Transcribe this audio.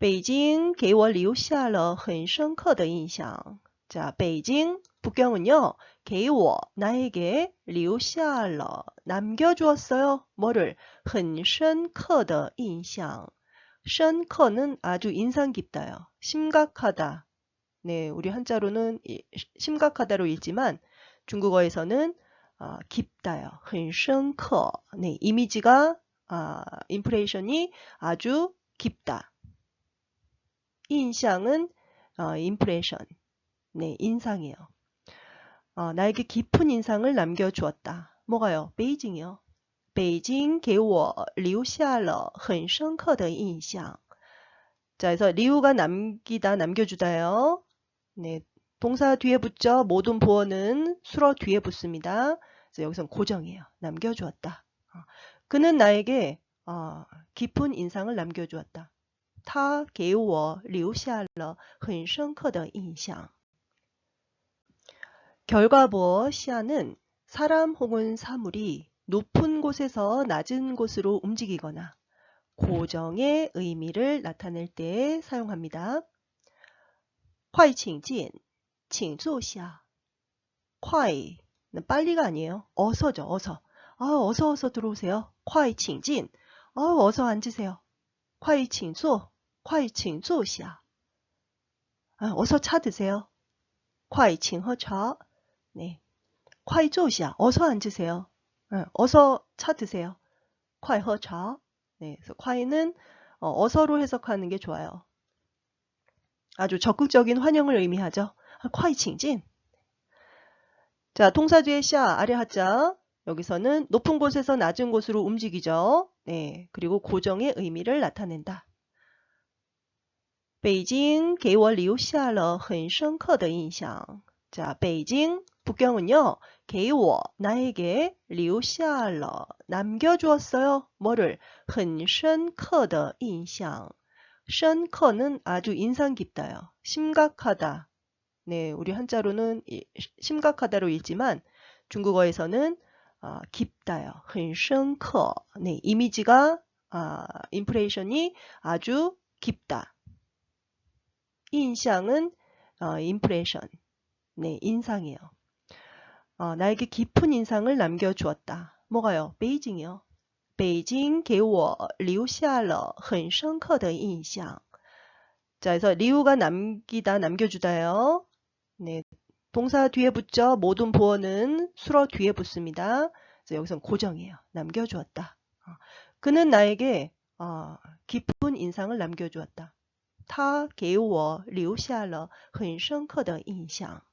北京给我留下了很深刻的印象. 자, 베이징 북경은요. 给我 나에게 留下了 남겨주었어요. 뭐를? 很深刻的印象. 深刻는 아주 인상 깊다요. 심각하다. 네, 우리 한자로는 이- 심각하다로 읽지만 중국어에서는 아, 깊다요. 很深刻. 네, 이미지가 아, 인프레이션이 아주 깊다. 인상은 어, 인프레션. 네, 인상이에요. 어, 나에게 깊은 인상을 남겨주었다. 뭐가요? 베이징이요. 베이징 给我留下了很深刻的印象. 자, 그래서 리우가 남기다, 남겨주다요. 네, 동사 뒤에 붙죠. 모든 보어는 수로 뒤에 붙습니다. 그래서 여기선 고정이에요. 남겨주었다. 어, 그는 나에게 어, 깊은 인상을 남겨주었다. 他给我留下了很深刻的印象. 결과보 시야는 사람 혹은 사물이 높은 곳에서 낮은 곳으로 움직이거나 고정의 의미를 나타낼 때 사용합니다. 快请进,请坐下. 快는 빨리가 아니에요. 어서죠, 어서. 아, 어서 어서 들어오세요. 快请进. 아, 어서 앉으세요. 快请坐. 快请坐下. 아, 어서 차 드세요. 快请喝茶. 네. 快坐下. 어서 앉으세요. 네, 어서 차 드세요. 快喝茶. 네. 그래서 快는 어, 어서로 해석하는 게 좋아요. 아주 적극적인 환영을 의미하죠. 快请进. 자, 동사 뒤에 샤 아래 하자. 여기서는 높은 곳에서 낮은 곳으로 움직이죠. 네. 그리고 고정의 의미를 나타낸다. 北京给我留下了很深刻的印象. 자, 베이징 북경은요. 给我 나에게 留下了 남겨주었어요. 뭐를? 很深刻的印象. 深刻는 아주 인상 깊다요. 심각하다. 네, 우리 한자로는 이- 심각하다로 읽지만 중국어에서는 아, 깊다요. 很深刻. 네, 이미지가 아, 인프레이션이 아주 깊다. 인상은 어, 인프레션. 네, 인상이에요. 어, 나에게 깊은 인상을 남겨주었다. 뭐가요? 베이징이요. 北京给我留下了很深刻的印象. 자, 그래서 리우가 남기다, 남겨주다요. 네, 동사 뒤에 붙죠. 모든 보어는 수로 뒤에 붙습니다. 그래서 여기선 고정이에요. 남겨주었다. 어, 그는 나에게 어, 깊은 인상을 남겨주었다. 他给我留下了很深刻的印象。